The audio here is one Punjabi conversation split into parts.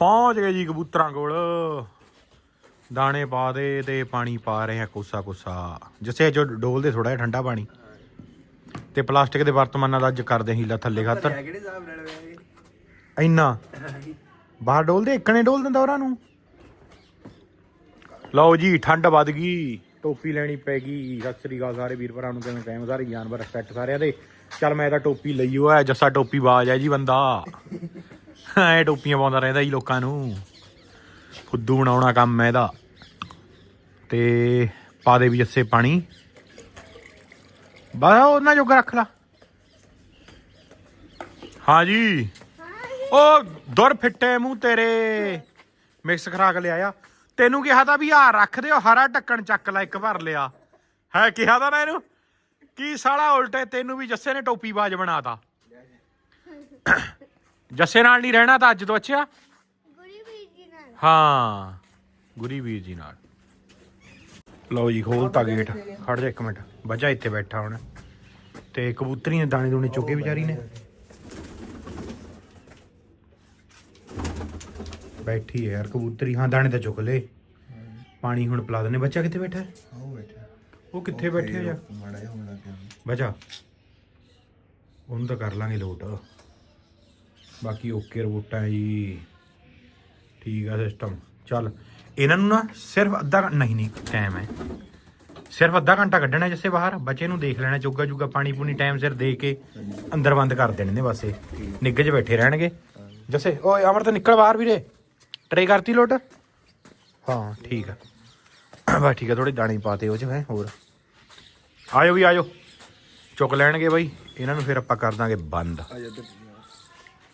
ਪਹੁੰਚ ਗਏ ਜੀ ਕਬੂਤਰਾਂ ਕੋਲ। ਦਾਣੇ ਪਾ ਦੇ ਤੇ ਪਾਣੀ ਪਾ ਰਹੇ ਆ ਕੋਸਾ ਕੋਸਾ। ਜਿਸੇ ਜੋ ਡੋਲਦੇ ਥੋੜਾ ਜਿਹਾ ਠੰਡਾ ਪਾਣੀ। ਤੇ ਪਲਾਸਟਿਕ ਦੇ ਬਰਤਮਾਨਾਂ ਦਾ ਅੱਜ ਕਰਦੇ ਹੀਲਾ ਥੱਲੇ ਖਾਤਰ। ਇੰਨਾ। ਬਾਹਰ ਡੋਲਦੇ ਇੱਕਣੇ ਡੋਲ ਦਿੰਦਾ ਉਹਨਾਂ ਨੂੰ। ਲਓ ਜੀ ਠੰਡ ਵੱਧ ਗਈ ਟੋਪੀ ਲੈਣੀ ਪੈ ਗਈ। ਸਤਿ ਸ੍ਰੀ ਅਕਾਲ ਸਾਰੇ ਵੀਰ ਭਰਾ ਨੂੰ ਕਿਵੇਂ ਕਾਇਮ ਸਾਰੇ ਜਾਨਵਰ ਰਿਸਪੈਕਟ ਸਾਰਿਆਂ ਦੇ। ਚੱਲ ਮੈਂ ਤਾਂ ਟੋਪੀ ਲਈ ਹੋਇਆ ਜੱਸਾ ਟੋਪੀ ਬਾਜ ਹੈ ਜੀ ਬੰਦਾ। ਐ ਟੋਪੀਆਂ ਪਾਉਂਦਾ ਰਹਿੰਦਾ ਜੀ ਲੋਕਾਂ ਨੂੰ। ਫੁੱਦੂ ਬਣਾਉਣਾ ਕੰਮ ਹੈ ਇਹਦਾ। ਤੇ ਪਾ ਦੇ ਵੀ ਜੱਸੇ ਪਾਣੀ। ਬਾ ਉਹਨਾਂ ਜੋਗਾ ਰੱਖ ਲਾ। ਹਾਂ ਜੀ। ਉਹ ਦੁਰ ਫਿੱਟੇ ਮੂੰਹ ਤੇਰੇ। ਮਿਕਸ ਖਰਾਕ ਲਿਆਇਆ। ਤੈਨੂੰ ਕਿਹਾ ਤਾਂ ਵੀ ਆ ਰੱਖ ਦਿਓ, ਹਰਾ ਢੱਕਣ ਚੱਕ ਲੈ, ਇੱਕ ਭਰ ਲਿਆ। ਹੈ, ਕਿਹਾ ਤਾਂ ਨਾ ਇਹਨੂੰ? ਕੀ ਸਾਲਾ ਉਲਟੇ ਤੈਨੂੰ ਵੀ ਜੱਸੇ ਨੇ ਟੋਪੀ ਬਾਜ ਬਣਾਤਾ। ਜੱਸੇ ਨਾਲ ਨਹੀਂ ਰਹਿਣਾ ਤਾਂ ਅੱਜ ਤੋਂ ਅੱਛਾ? ਗੁਰੀ ਵੀਰ ਜੀ ਨਾਲ। ਹਾਂ ਗੁਰੀ ਵੀਰ ਜੀ ਨਾਲ। ਲਓ ਜੀ ਖੋਲਤਾ ਗੇਟ। ਖੜ ਜਾ ਇੱਕ ਮਿੰਟ। ਬੱਜਾ ਇੱਥੇ ਬੈਠਾ ਹੁਣ। ਤੇ ਕਬੂਤਰੀ ਨੇ ਦਾਣੇ ਦੂਣੇ ਚੁੱਕੇ ਵਿਚਾਰੀ ਨੇ। ਬੈਠੀ ਹੈ ਯਾਰ ਕਬੂਤਰੀ। ਹਾਂ ਦਾਣੇ ਤਾਂ ਚੁੱਕ ਲਏ ਪਾਣੀ ਹੁਣ ਪਿਲਾ ਦਨੇ ਬੱਚਾ ਕਿੱਥੇ ਬੈਠਾ? ਹੈ ਉਹ ਬੈਠਾ। ਉਹ ਕਿੱਥੇ ਬੈਠਿਆ ਜਾ ਮਾੜਾ ਜਿਹਾ ਹੋਣਾ ਕਿ ਬੱਚਾ ਉਹਨੂੰ ਤਾਂ ਕਰ ਲਾਂਗੇ ਲੋਟ। ਬਾਕੀ ਓਕੇ ਰਿਪੋਰਟਾਂ ਜੀ। ਠੀਕ ਆ ਸਿਸਟਮ ਚੱਲ, ਇਹਨਾਂ ਨੂੰ ਨਾ ਸਿਰਫ ਅੱਧਾ ਘੰ- ਨਹੀਂ ਨਹੀਂ ਟਾਈਮ ਹੈ। ਸਿਰਫ ਅੱਧਾ ਘੰਟਾ ਕੱਢਣਾ ਜਿੱਸੇ ਬਾਹਰ, ਬੱਚੇ ਨੂੰ ਦੇਖ ਲੈਣਾ ਜੋਗਾ ਜੋਗਾ ਪਾਣੀ ਪੂਣੀ ਟਾਈਮ ਸਿਰ ਦੇ ਕੇ ਅੰਦਰ ਬੰਦ ਕਰ ਦੇਣੇ ਨੇ ਬਸ ਇਹ। ਨਿੱਘ 'ਚ ਬੈਠੇ ਰਹਿਣਗੇ। ਜੱਸੇ, ਓਏ ਅਮਰ ਤਾਂ ਨਿਕਲ ਬਾਹਰ ਵੀਰੇ। ਟਰੇ ਕਰਤੀ ਲੋਡ ਹਾਂ, ਠੀਕ ਆ। ਬਸ ਠੀਕ ਆ ਥੋੜੇ ਦਾਣੇ ਪਾਤੇ ਉਹ ਚ, ਹੈ, ਹੋਰ। ਆਇਓ ਵੀ ਆਇਓ। ਚੁੱਕ ਲੈਣਗੇ ਬਾਈ। ਇਹਨਾਂ ਨੂੰ ਫਿਰ ਆਪਾਂ ਕਰ ਦਾਂਗੇ ਬੰਦ।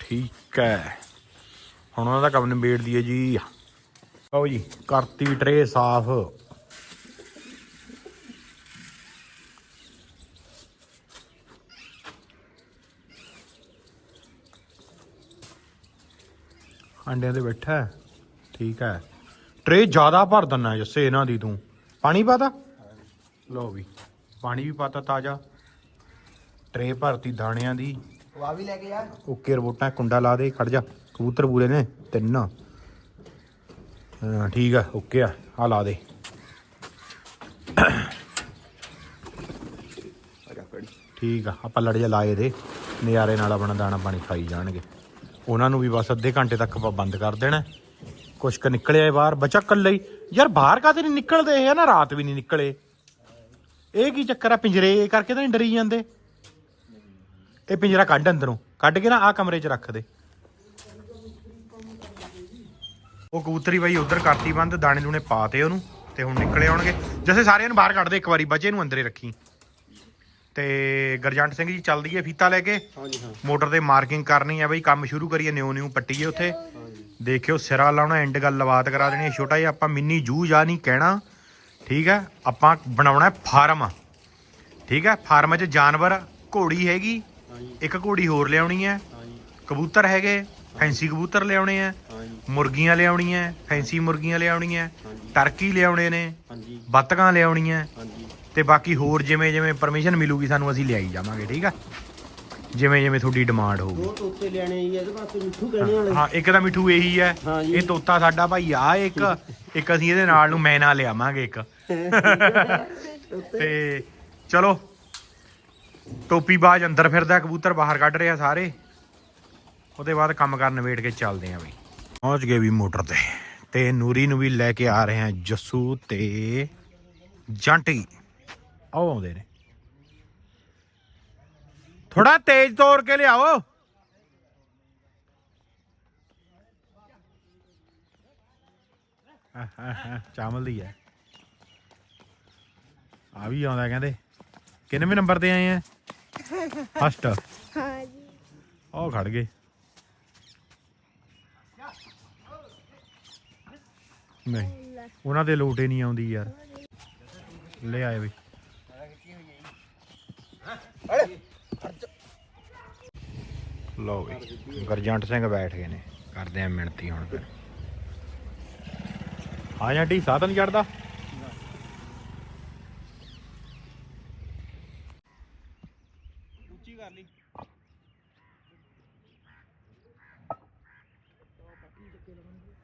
ਠੀਕ ਹੈ। ਹੁਣ ਉਹਨਾਂ ਦਾ ਕੰਮ ਨਿਬੇੜ ਦਈਏ ਜੀ। ਆਓ ਜੀ, ਕਰਤੀ ਟਰੇ ਸਾਫ਼। ਅੰਡਿਆਂ ਤੇ ਬੈਠਾ ਠੀਕ ਹੈ। ਟਰੇ ਜ਼ਿਆਦਾ ਭਰ ਦੰਨਾ ਜੱਸੇ ਇਹਨਾਂ ਦੀ ਤੂੰ। ਪਾਣੀ ਪਾਤਾ ਲਓ ਵੀ, ਪਾਣੀ ਵੀ ਪਾਤਾ ਤਾਜ਼ਾ। ਟਰੇ ਭਰਤੀ ਦਾਣਿਆਂ ਦੀ। ਉਹ ਵੀ ਲੈ ਕੇ ਯਾਰ। ਓਕੇ ਰਿਪੋਰਟਾਂ ਕੁੰਡਾ ਲਾ ਦੇ, ਖੜ ਜਾ। ਕਬੂਤਰ ਪੂਰੇ ਨੇ, ਤਿੰਨ ਹਾਂ, ਠੀਕ ਆ, ਓਕੇ ਆ ਆ ਲਾ ਦੇ। ਠੀਕ ਆ, ਆਪਾਂ ਲੜ ਜਾ ਲਾਏ ਦੇ। ਨਜ਼ਾਰੇ ਨਾਲ ਆਪਣਾ ਦਾਣਾ ਪਾਣੀ ਖਾਈ ਜਾਣਗੇ। ਉਹਨਾਂ ਨੂੰ ਵੀ ਬਸ ਅੱਧੇ ਘੰਟੇ ਤੱਕ ਆਪਾਂ ਬੰਦ ਕਰ ਦੇਣਾ। ਕੁਛ ਕ ਨਿਕਲਿਆ ਬਾਹਰ, ਬਚਾ ਕੱਲਾ ਹੀ। ਯਾਰ, ਬਾਹਰ ਕਾਤੇ ਨਹੀਂ ਨਿਕਲਦੇ? ਇਹ ਨਾ ਰਾਤ ਵੀ ਨਹੀਂ ਨਿਕਲੇ। ਇਹ ਕੀ ਚੱਕਰ ਆ, ਪਿੰਜਰੇ ਕਰਕੇ ਤਾਂ ਨਹੀਂ ਡਰੀ ਜਾਂਦੇ? ਇਹ ਪਿੰਜਰਾ ਕੱਢ ਅੰਦਰੋਂ। ਕੱਢ ਕੇ ਨਾ ਆ ਕਮਰੇ 'ਚ ਰੱਖ ਦੇ। ਉਹ ਕਬੂਤਰੀ ਬਾਈ ਉਧਰ ਕਰਤੀ ਬੰਦ ਦਾਣੇ ਦੂਣੇ ਪਾਤੇ ਉਹਨੂੰ ਤੇ ਹੁਣ ਨਿਕਲੇ ਆਉਣਗੇ। ਜਿਵੇਂ ਸਾਰਿਆਂ ਨੂੰ ਬਾਹਰ ਕੱਢ ਦੇ ਇੱਕ ਵਾਰੀ ਬੱਚੇ ਨੂੰ ਅੰਦਰੇ ਰੱਖੀ। ਤੇ ਗਰਜੰਟ ਸਿੰਘ ਜੀ ਚੱਲਦੀ ਏ ਫੀਤਾ ਲੈ ਕੇ। ਹਾਂਜੀ ਹਾਂ। ਮੋਟਰ ਤੇ ਮਾਰਕਿੰਗ ਕਰਨੀ ਆ ਬਈ ਕੰਮ ਸ਼ੁਰੂ ਕਰੀਏ ਨਿਉ ਨਿਉ ਪੱਟੀਏ ਉੱਥੇ। ਦੇਖਿਓ ਸਿਰਾ ਲਾਉਣਾ ਐਂਡ ਗੱਲ ਲਵਾਤ ਕਰਾ ਦੇਣੀ ਹੈ। ਛੋਟਾ ਜਿਹਾ ਆਪਾਂ ਮਿੰਨੀ ਜੂ ਜਾ ਨਹੀਂ ਕਹਿਣਾ। ਠੀਕ ਹੈ ਆਪਾਂ ਬਣਾਉਣਾ ਹੈ ਫਾਰਮ। ਠੀਕ ਹੈ ਫਾਰਮ 'ਚ ਜਾਨਵਰ ਘੋੜੀ ਹੈਗੀ। ਇੱਕ ਘੋੜੀ ਹੋਰ ਲਿਆਉਣੀ ਹੈ। ਕਬੂਤਰ ਹੈਗੇ ਫੈਂਸੀ ਕਬੂਤਰ ਲਿਆਉਣੇ ਆ ਮੁਰਗੀਆਂ ਲਿਆਉਣੀਆਂ ਫੈਂਸੀ ਮੁਰਗੀਆਂ ਲਿਆਉਣੀਆਂ ਟਰਕੀ ਲਿਆਉਣੇ ਨੇ ਬੱਤਕਾਂ ਲਿਆਉਣੀਆਂ ਤੇ ਬਾਕੀ ਹੋਰ ਜਿਵੇਂ ਜਿਵੇਂ ਪਰਮਿਸ਼ਨ ਮਿਲੂਗੀ ਸਾਨੂੰ ਅਸੀਂ ਲਿਆਈ ਜਾਵਾਂਗੇ ਠੀਕ ਆ? ਜਿਵੇਂ ਜਿਵੇਂ ਤੁਹਾਡੀ ਡਿਮਾਂਡ ਹੋਊਗੀ। ਦੋ ਤੋਤੇ ਲੈਣੇ ਜੀ ਇਹਦੇ ਵਾਸਤੇ ਮਿੱਠੂ ਕਹਿਣੇ ਵਾਲੇ। ਹਾਂ ਇੱਕ ਤਾਂ ਮਿੱਠੂ ਇਹੀ ਹੈ ਹਾਂ। ਇਹ ਤੋਤਾ ਸਾਡਾ ਭਾਈ ਆ ਇੱਕ ਇੱਕ ਅਸੀਂ ਇਹਦੇ ਨਾਲ ਨੂੰ ਮੈਨਾ ਲਿਆਵਾਂਗੇ ਇੱਕ। ਤੇ ਚਲੋ ਟੋਪੀ ਬਾਜ ਅੰਦਰ ਫਿਰਦਾ, ਕਬੂਤਰ ਬਾਹਰ ਕੱਢ ਰਿਹਾ ਸਾਰੇ। ਉਹਦੇ ਬਾਅਦ ਕੰਮ ਕਰਨ ਵੇਟ ਕੇ ਚੱਲਦੇ ਆਂ ਬਈ। ਪਹੁੰਚ ਗਏ ਵੀ ਮੋਟਰ ਤੇ ਤੇ ਨੂਰੀ ਨੂੰ ਵੀ ਲੈ ਕੇ ਆ ਰਹੇ ਆ ਜੱਸੂ ਤੇ ਜੰਟੀ। ਆਓ ਆਉਂਦੇ ਨੇ। ਥੋੜਾ ਤੇਜ਼ ਤੋੜ ਕੇ ਲਿਆਓ। ਚਾਵਲ ਦੀ ਹੈ ਆ ਵੀ ਆਉਂਦਾ ਕਹਿੰਦੇ। ਕਿੰਨਵੇਂ ਨੰਬਰ ਤੇ ਆਏ ਆ? ਫਸਟ। ਹਾਂ ਜੀ ਉਹ ਖੜ ਗਏ। ਨਹੀਂ ਉਹਨਾਂ ਦੇ ਲੋਟੇ ਨਹੀਂ ਆਉਂਦੀ ਯਾਰ। ਲੈ ਆਏ ਵੀ ਲਓ ਵੀ ਗਰਜੰਟ ਸਿੰਘ ਬੈਠ ਗਏ ਨੇ। ਕਰਦੇ ਆ ਮਿਣਤੀ ਹੁਣ ਫਿਰ। ਆ ਜਾਂਟੀ ਨਹੀਂ ਚੜਦਾ ਉੱਚੀ ਕਰ ਲਈ ਪੱਟੀ ਚੱਕੇ ਲਵਾਂਗੇ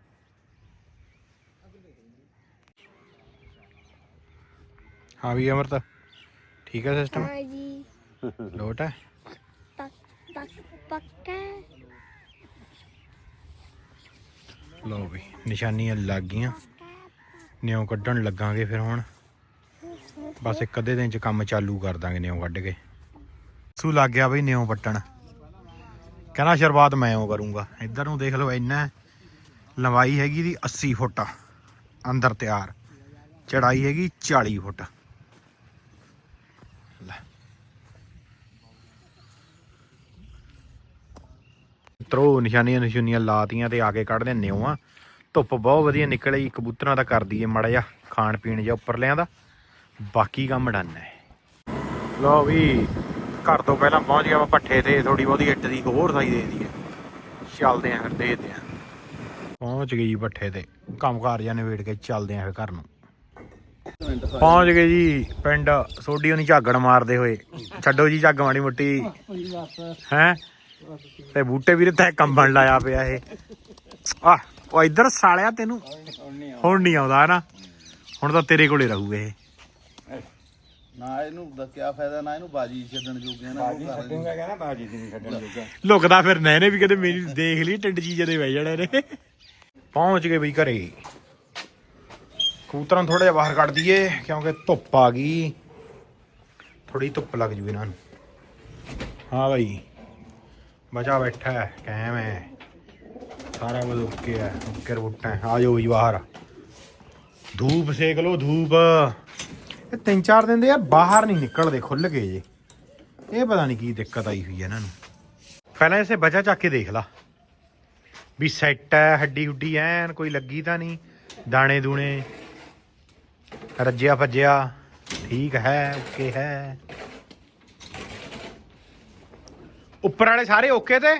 ਹਾਂ ਵੀ ਅਮਰਤ ਠੀਕ ਹੈ ਸਿਸਟਮ हाँ जी ਲੋਟ ਹੈ पक पक पक्का ਲਓ ਵੀ ਨਿਸ਼ਾਨੀਆਂ ਲੱਗ ਗਈਆਂ ਨਿਉ ਕੱਢਣ ਲੱਗਾਂਗੇ ਫਿਰ ਹੁਣ ਬਸ ਇੱਕ ਅੱਧੇ ਦਿਨ ਚ ਕੰਮ ਚਾਲੂ ਕਰ ਦਾਂਗੇ ਨਿਉ ਕੱਢ ਕੇ ਸੂ ਲੱਗ ਗਿਆ ਬਈ ਨਿਉ ਪੱਟਣ ਕਹਿੰਦਾ ਸ਼ੁਰੂਆਤ ਮੈਂ ਉਹ ਕਰੂੰਗਾ ਇੱਧਰ ਨੂੰ ਦੇਖ ਲਓ ਇੰਨਾ ਹੈ। ਲੰਬਾਈ ਹੈਗੀ ਦੀ 80 ਫੁੱਟ ਅੰਦਰ ਤਿਆਰ ਚੜਾਈ ਹੈਗੀ 40 ਫੁੱਟ ਤਰੋ ਨਿਸ਼ਾਨੀਆਂ ਨਿਸ਼ਾਨੀਆਂ ਲਾਤੀਆਂ ਤੇ ਆ ਕੇ ਕੱਢਦੇ ਨਿਉਆਂ ਧੁੱਪ ਬਹੁਤ ਵਧੀਆ ਨਿਕਲੀ ਕਬੂਤਰਾਂ ਦਾ ਕਰ ਦਈਏ ਮੜਾ ਜਾ ਖਾਣ ਪੀਣ ਜਾਂ ਉੱਪਰ ਦਾ। ਬਾਕੀ ਕੰਮ ਡਨ ਹੈ। ਲਓ ਵੀ, ਘਰ ਤੋਂ ਪਹਿਲਾਂ ਪਹੁੰਚ ਗਿਆ ਵਾ ਪੱਠੇ ਤੇ ਥੋੜੀ ਬਹੁਤੀ ਇੱਟ ਦੀ ਹੋਰ ਸਾਈ ਦੇ ਦਈਏ ਚੱਲਦੇ ਆਂ ਫਿਰ, ਦੇਖਦੇ ਆਂ ਪਹੁੰਚ ਗਏ ਜੀ ਪੱਠੇ ਤੇ, ਕੰਮਕਾਰ ਜਾਂ ਨਿਬੇੜ ਕੇ ਚੱਲਦੇ ਆਂ ਫਿਰ ਘਰ ਨੂੰ। ਪਹੁੰਚ ਗਏ ਜੀ, ਪਿੰਡ ਸੋਡੀ ਉਹਨੀ ਝਾਗੜ ਮਾਰਦੇ ਹੋਏ। ਛੱਡੋ ਜੀ ਝੱਗ ਮਾੜੀ ਮੁੱਟੀ। ਹੈ? ਤੇ ਬੂਟੇ ਵੀਰੇ ਤੇ ਕੰਬਣ ਲਾਇਆ ਪਿਆ ਇਹ। ਆ ਉਹ ਇੱਧਰ ਸਾਲਿਆ ਤੈਨੂੰ? ਹੁਣ ਨਹੀਂ ਆਉਂਦਾ ਨਾ? ਹੁਣ ਤਾਂ ਤੇਰੇ ਕੋਲੇ ਰਹੂ ਇਹ। ਨਾ ਇਹਨੂੰ ਦਾ ਕੀ ਫਾਇਦਾ ਨਾ ਇਹਨੂੰ ਬਾਜੀ ਛੱਡਣ ਜੋਗੇ ਨਾ ਕਰ ਛੱਡੂਗਾ ਕਹਿੰਦਾ ਬਾਜੀ ਨਹੀਂ ਛੱਡਣ ਜੋਗਾ। ਲੁਕਦਾ ਫਿਰ ਨੈਨੇ ਵੀ ਕਦੇ ਮੇਰੀ ਦੇਖ ਲਈ ਟਿੰਡ ਚੀਜ਼ਾਂ ਦੇ ਬਹਿ ਜਾਣੇ ਨੇ ਪਹੁੰਚ ਗਏ ਬਈ ਘਰੇ। ਕਬੂਤਰਾਂ ਥੋੜਾ ਜਿਹਾ ਬਾਹਰ ਕੱਢ ਦਈਏ ਕਿਉਂਕਿ ਧੁੱਪ ਆ ਗਈ। ਥੋੜੀ ਧੁੱਪ ਲੱਗ ਜੂ ਇਹਨਾਂ ਨੂੰ। ਹਾਂ ਬਈ। ਬਚਾ ਬੈਠਾ ਹੈ, ਕਾਇਮ ਹੈ। ਸਾਰਾ ਕੁਝ ਓਕੇ ਹੈ ਓਕੇ ਰੁੱਟਾ ਆ ਜਾਓ ਜੀ ਬਾਹਰ। ਧੂਪ ਸੇਕ ਲੋ ਧੂਪ। ਇਹ ਤਿੰਨ ਚਾਰ ਦਿਨ ਦੇ ਯਾਰ ਬਾਹਰ ਨਹੀਂ ਨਿਕਲਦੇ ਖੁੱਲ ਗਏ ਜੇ। ਇਹ ਪਤਾ ਨਹੀਂ ਕੀ ਦਿੱਕਤ ਆਈ ਹੋਈ ਹੈ ਇਹਨਾਂ ਨੂੰ। ਪਹਿਲਾਂ ਇਸੇ ਬਚਾ ਚੱਕ ਕੇ ਦੇਖ ਲਾ। ਵੀ ਸੈੱਟ ਹੈ, ਹੱਡੀ ਹੁੱਡੀ ਐਨ, ਕੋਈ ਲੱਗੀ ਤਾਂ ਨਹੀਂ। ਦਾਣੇ ਦੂਣੇ, ਰੱਜਿਆ ਭੱਜਿਆ, ਠੀਕ ਹੈ ਓਕੇ ਹੈ। ਉੱਪਰ ਵਾਲੇ ਸਾਰੇ ਓਕੇ ਤੇ?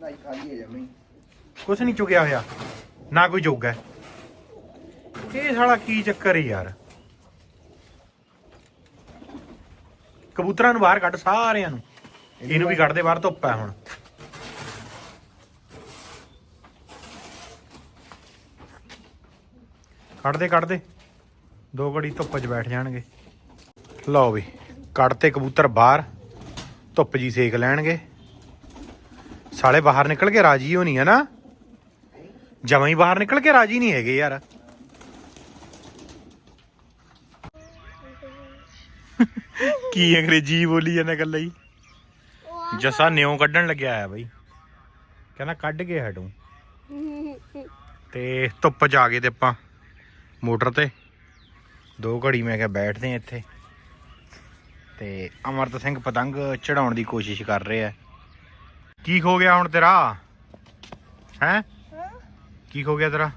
ਨਹੀਂ ਖਾਲੀ ਹੈ ਜਮੀ। ਕੁਛ ਨਹੀਂ ਚੁੱਕਿਆ ਹੋਇਆ। ਨਾ ਕੋਈ ਜੋਗਾ ਹੈ। ਇਹ ਸਾਲਾ ਕੀ ਚੱਕਰ ਹੈ ਯਾਰ? ਕਬੂਤਰਾਂ ਨੂੰ ਬਾਹਰ ਕੱਢ ਸਾਰਿਆਂ ਨੂੰ। ਇਹਨੂੰ ਵੀ ਕੱਢ ਦੇ ਬਾਹਰ ਧੁੱਪ ਹੈ ਹੁਣ। ਕੱਢ ਦੇ ਕੱਢ ਦੇ ਦੋ ਘੜੀ ਧੁੱਪ 'ਚ ਬੈਠ ਜਾਣਗੇ। ਲਓ ਵੀ ਕੱਢਤੇ ਕਬੂਤਰ ਬਾਹਰ। ਧੁੱਪ ਜੀ ਸੇਕ ਲੈਣਗੇ। ਸਾਲੇ ਬਾਹਰ ਨਿਕਲ ਕੇ ਰਾਜੀ ਹੋਣੀ ਹੈ ਨਾ। ਜਮਾਂ ਹੀ ਬਾਹਰ ਨਿਕਲ ਕੇ ਰਾਜੀ ਨਹੀਂ ਹੈਗੇ ਯਾਰ। ਕੀ ਅੰਗਰੇਜ਼ੀ ਬੋਲੀ ਜਾਂਦਾ ਗੱਲਾਂ ਹੀ। ਜੱਸਾ ਨਿਉ ਕੱਢਣ ਲੱਗਿਆ ਆ ਬਾਈ। ਕਹਿੰਦਾ ਕੱਢ ਕੇ ਹਟੂ। ਤੇ ਧੁੱਪ ਚ ਆ ਗਏ ਤੇ ਆਪਾਂ ਮੋਟਰ ਤੇ। ਦੋ ਘੜੀ ਮੈਂ ਕਿਹਾ ਬੈਠਦੇ ਆ ਇੱਥੇ। ਤੇ ਅਮਰਤ ਸਿੰਘ ਪਤੰਗ ਚੜਾਉਣ ਦੀ ਕੋਸ਼ਿਸ਼ ਕਰ ਰਹੇ ਰਿਹਾ ਕੀ ਖੋ ਗਿਆ ਹੁਣ ਤੇਰਾ? ਹੈ? ਕੀ ਖੋ ਗਿਆ ਤੇਰਾ?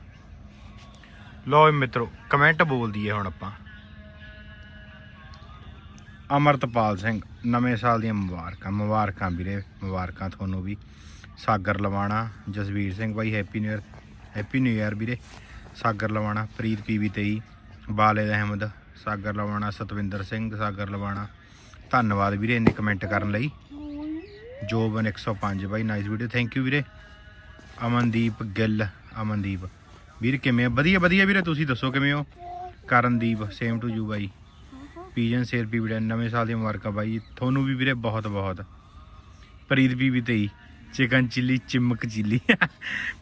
ਲੋ ਮਿੱਤਰੋ ਕਮੈਂਟ ਬੋਲਦੀ ਹੈ ਹੁਣ ਆਪਾਂ। ਅਮਰਤਪਾਲ ਸਿੰਘ, ਨਵੇਂ ਸਾਲ ਦੀਆਂ ਮੁਬਾਰਕਾਂ ਮੁਬਾਰਕਾਂ ਵੀਰੇ, ਮੁਬਾਰਕਾਂ ਤੁਹਾਨੂੰ ਵੀ। ਸਾਗਰ ਲਵਾਣਾ, ਜਸਵੀਰ ਸਿੰਘ ਬਾਈ happy new year happy new year ਵੀਰੇ। ਸਾਗਰ ਲਵਾਣਾ, ਪ੍ਰੀਤ ਪੀਵੀ 23 ਬਾਲੇਦ ਅਹਿਮਦ, ਸਾਗਰ ਲਵਾਣਾ, ਸਤਵਿੰਦਰ ਸਿੰਘ, ਸਾਗਰ ਲਵਾਣਾ। ਧੰਨਵਾਦ ਵੀਰੇ ਇੰਨੇ ਕਮੈਂਟ ਕਰਨ ਲਈ। ਜੋਬਨ 105 ਬਾਈ ਨਾਈਸ ਵੀਡੀਓ ਥੈਂਕ ਯੂ ਵੀਰੇ। ਅਮਨਦੀਪ ਗਿੱਲ, ਅਮਨਦੀਪ। ਵੀਰ ਕਿਵੇਂ ਹੋ? ਵਧੀਆ ਵਧੀਆ ਵੀਰੇ, ਤੁਸੀਂ ਦੱਸੋ ਕਿਵੇਂ ਹੋ? ਕਰਨਦੀਪ ਸੇਮ ਟੂ ਯੂ ਬਾਈ। ਪੀਜਨ ਸੇਰ ਪੀ ਵੀਰੇ ਨਵੇਂ ਸਾਲ ਦੀਆਂ ਮੁਬਾਰਕਾਂ ਬਾਈ। ਤੁਹਾਨੂੰ ਵੀ ਵੀਰੇ ਬਹੁਤ ਬਹੁਤ। ਪ੍ਰੀਤ ਬੀਬੀ ਤੇ ਚਿਕਨ ਚਿੱਲੀ, ਚਿਮਕ ਚਿੱਲੀ।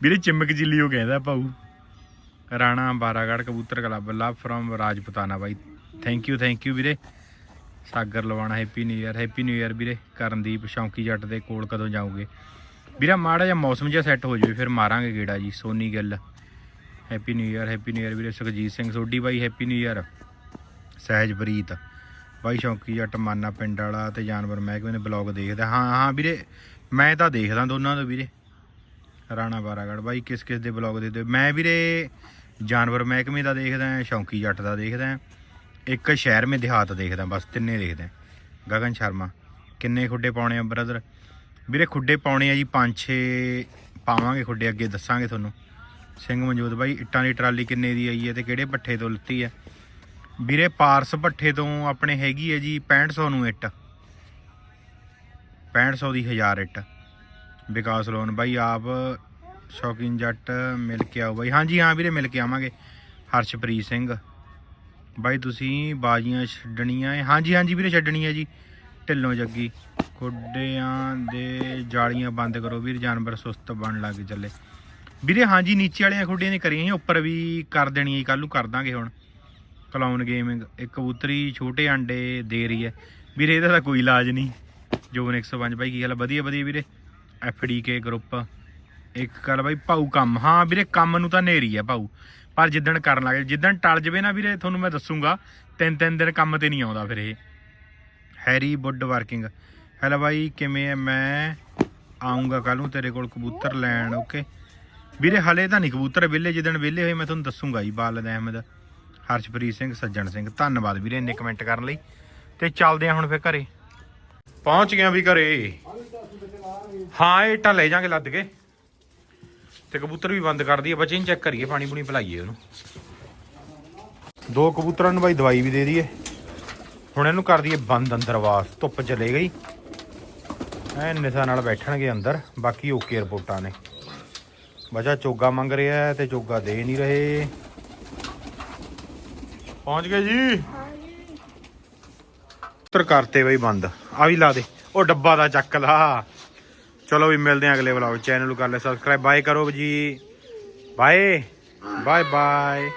ਵੀਰੇ ਚਿਮਕ ਚਿੱਲੀ ਉਹ ਕਹਿੰਦਾ ਭਾਊ। ਰਾਣਾ ਬਾਰਾਗੜ ਕਬੂਤਰ ਕਲੱਬ ਲਵ ਫਰਮ ਰਾਜਪੁਤਾਨਾ ਬਾਈ। ਥੈਂਕ ਯੂ ਥੈਂਕ ਯੂ ਵੀਰੇ। Sagar Lavana happy new year happy new year ਵੀਰੇ, ਕਰਨਦੀਪ, ਸ਼ੌਂਕੀ ਜੱਟ ਦੇ ਕੋਲ ਕਦੋਂ ਜਾਓਗੇ? ਵੀਰਾ ਮਾੜਾ ਜਿਹਾ ਮੌਸਮ ਜਿਹਾ ਸੈੱਟ ਹੋ ਜਾਵੇ, ਫਿਰ ਮਾਰਾਂਗੇ ਗੇੜਾ ਜੀ, Soni Gill. Happy new year happy new year ਵੀਰੇ, ਸੁਖਜੀਤ ਸਿੰਘ ਸੋਢੀ ਬਾਈ ਹੈਪੀ ਨਿਊ ਇਅਰ ਸਹਿਜਪ੍ਰੀਤ ਬਾਈ, ਸ਼ੌਂਕੀ ਜੱਟ, ਮਾਨਾ ਪਿੰਡ ਵਾਲਾ ਤੇ ਜਾਨਵਰ ਮਹਿਕਮੇ ਦੇ ਬਲੌਗ ਦੇਖਦਾ ਹਾਂ। ਹਾਂ ਵੀਰੇ, ਮੈਂ ਤਾਂ ਦੇਖਦਾ ਦੋਨਾਂ ਤੋਂ ਵੀਰੇ। ਰਾਣਾ ਬਾਰਾਗੜ ਬਾਈ ਕਿਸ ਕਿਸ ਦੇ ਬਲੌਗ ਦੇਖਦੇ ਹੋ? ਮੈਂ ਵੀਰੇ, ਜਾਨਵਰ ਮਹਿਕਮੇ ਦਾ ਦੇਖਦਾ, ਸ਼ੌਂਕੀ ਜੱਟ ਦਾ ਦੇਖਦਾ। ਹਾਂ ਇੱਕ ਸ਼ਹਿਰ ਮੇ ਦਿਹਾਤ ਦੇਖਦਾ, ਬਸ ਤਿੰਨੇ ਦੇਖਦੇ ਹਾਂ। ਗਗਨ ਸ਼ਰਮਾ, ਕਿੰਨੇ ਖੁੱਡੇ ਪਾਉਣੇ ਆ ਬ੍ਰਦਰ ਵੀਰੇ ਖੁੱਡੇ ਪਾਉਣੇ ਆ ਜੀ 5-6 ਪਾਵਾਂਗੇ ਖੁੱਡੇ, ਅੱਗੇ ਦੱਸਾਂਗੇ ਤੁਹਾਨੂੰ। ਸਿੰਘ ਮਨਜੋਤ ਬਾਈ, ਇੱਟਾਂ ਦੀ ਟਰਾਲੀ ਕਿੰਨੇ ਦੀ ਆਈ ਹੈ ਤੇ ਕਿਹੜੇ ਪੱਠੇ ਤੋਂ ਲਿੱਤੀ ਹੈ? ਵੀਰੇ ਪਾਰਸ ਪੱਠੇ ਤੋਂ ਆਪਣੇ ਹੈਗੀ ਹੈ ਜੀ 6500 ਨੂੰ ਇੱਟ। 6500 ਦੀ 1000 ਇੱਟ। ਵਿਕਾਸ ਲੋਨ ਬਾਈ, ਆਪ ਸ਼ੌਕੀਨ ਜੱਟ, ਮਿਲ ਕੇ ਆਓ ਬਾਈ। ਹਾਂਜੀ, ਹਾਂ ਵੀਰੇ, ਮਿਲ ਕੇ ਆਵਾਂਗੇ। ਹਰਸ਼ਪ੍ਰੀਤ ਸਿੰਘ। ਬਾਈ ਤੁਸੀਂ ਬਾਜੀਆਂ ਛੱਡਣੀਆਂ ਹੈ ਹਾਂਜੀ ਹਾਂਜੀ ਵੀਰੇ, ਛੱਡਣੀ ਹੈ ਜੀ। ਢਿੱਲੋਂ ਜੱਗੀ। ਖੋਡਿਆਂ ਦੇ ਜਾਲੀਆਂ ਬੰਦ ਕਰੋ ਵੀਰ, ਜਾਨਵਰ ਸੁਸਤ ਬਣ ਲੱਗ ਚੱਲੇ। ਵੀਰੇ, ਹਾਂਜੀ, ਨੀਚੇ ਵਾਲੀਆਂ ਖੋਡੀਆਂ ਨੇ ਕਰੀਆਂ ਉੱਪਰ ਵੀ ਕਰ ਦੇਣੀਆਂ ਕੱਲ ਨੂੰ ਕਰ ਦਾਂਗੇ ਹੁਣ। ਕਲਾਉਨ ਗੇਮਿੰਗ, ਇੱਕ ਕਬੂਤਰੀ, ਛੋਟੇ ਅੰਡੇ ਦੇ ਰਹੀ ਹੈ। ਵੀਰੇ, ਇਹਦਾ ਤਾਂ ਕੋਈ ਇਲਾਜ ਨਹੀਂ। ਜੋਨ 105 ਭਾਈ ਕੀ ਗੱਲ ਵਧੀਆ ਵਧੀਆ ਵੀਰੇ। FDK group. ਇੱਕ ਗੱਲ ਬਾਈ, ਭਾਊ ਕੰਮ। ਹਾਂ ਵੀਰੇ, ਕੰਮ ਨੂੰ ਤਾਂ ਨੇਰੀ ਆ ਭਾਊ। ਪਰ ਜਿੱਦਣ ਕਰਨ ਲੱਗੇ ਜਿੱਦਣ ਟਲ ਜਵੇ ਨਾ ਵੀਰੇ, ਤੁਹਾਨੂੰ ਮੈਂ ਦੱਸੂਗਾ ਤਿੰਨ ਤਿੰਨ ਦਿਨ ਕੰਮ ਤੇ ਨਹੀਂ ਆਉਂਦਾ ਫਿਰ ਇਹ। Harry wood working. ਹੈਲੋ ਬਾਈ, ਕਿਵੇਂ ਐ ਮੈਂ ਆਉਂਗਾ ਕੱਲ ਨੂੰ ਤੇਰੇ ਕੋਲ ਕਬੂਤਰ ਲੈਣ, ਓਕੇ? ਵੀਰੇ, ਹਲੇ ਤਾਂ ਨਹੀਂ ਕਬੂਤਰ ਵਿਹਲੇ, ਜਿੱਦਣ ਵਿਹਲੇ ਹੋਏ, ਮੈਂ ਤੁਹਾਨੂੰ ਦੱਸੂਗਾ ਜੀ, ਬਾਲਦ ਅਹਿਮਦ, ਹਰਸ਼ਪ੍ਰੀਤ ਸਿੰਘ, ਸੱਜਣ ਸਿੰਘ। ਧੰਨਵਾਦ ਵੀਰੇ ਇੰਨੇ ਕਮੈਂਟ ਕਰਨ ਲਈ। ਤੇ ਚੱਲਦੇ ਆ ਹੁਣ ਫੇਰ ਘਰੇ। ਪਹੁੰਚ ਗਿਆ ਵੀ ਘਰੇ। ਹਾਂ ਇਹ ਤਾਂ ਲੈ ਜਾਾਂਗੇ ਲੱਦ ਕੇ। ਤੇ ਕਬੂਤਰ ਵੀ ਬੰਦ ਕਰ ਦਈਏ ਬੱਚੇ ਨੂੰ ਚੈੱਕ ਕਰੀਏ ਪਾਣੀ ਪੂਣੀ ਪਿਲਾਈਏ ਉਹਨੂੰ। ਦੋ ਕਬੂਤਰਾਂ ਨੂੰ ਬਾਈ ਦਵਾਈ ਵੀ ਦੇ ਦਈਏ। ਹੁਣ ਇਹਨੂੰ ਕਰ ਦਈਏ ਬੰਦ ਅੰਦਰ ਵਾਸ ਧੁੱਪ ਚਲੇ ਗਈ। ਐ ਨਿਸ਼ਾ ਨਾਲ ਬੈਠਣਗੇ ਅੰਦਰ ਬਾਕੀ ਓਕੇ ਰਿਪੋਰਟਾਂ ਨੇ। ਬੱਚਾ ਚੋਗਾ ਮੰਗ ਰਿਹਾ ਹੈ ਤੇ ਚੋਗਾ ਦੇ ਨਹੀਂ ਰਹੇ। ਪਹੁੰਚ ਗਏ ਜੀ? ਉੱਤਰ ਕਰਤੇ ਬਈ ਬੰਦ। ਆ ਵੀ ਲਾ ਦੇ। ਉਹ ਡੱਬਾ ਦਾ ਚੱਕ ਲਾ। ਚਲੋ ਵੀ ਮਿਲਦੇ ਆਂ ਅਗਲੇ ਵਲੌਗ ਚੈਨਲ ਨੂੰ ਕਰ ਲੈ ਸਬਸਕ੍ਰਾਈਬ ਬਾਏ ਕਰੋ ਜੀ। Bye bye bye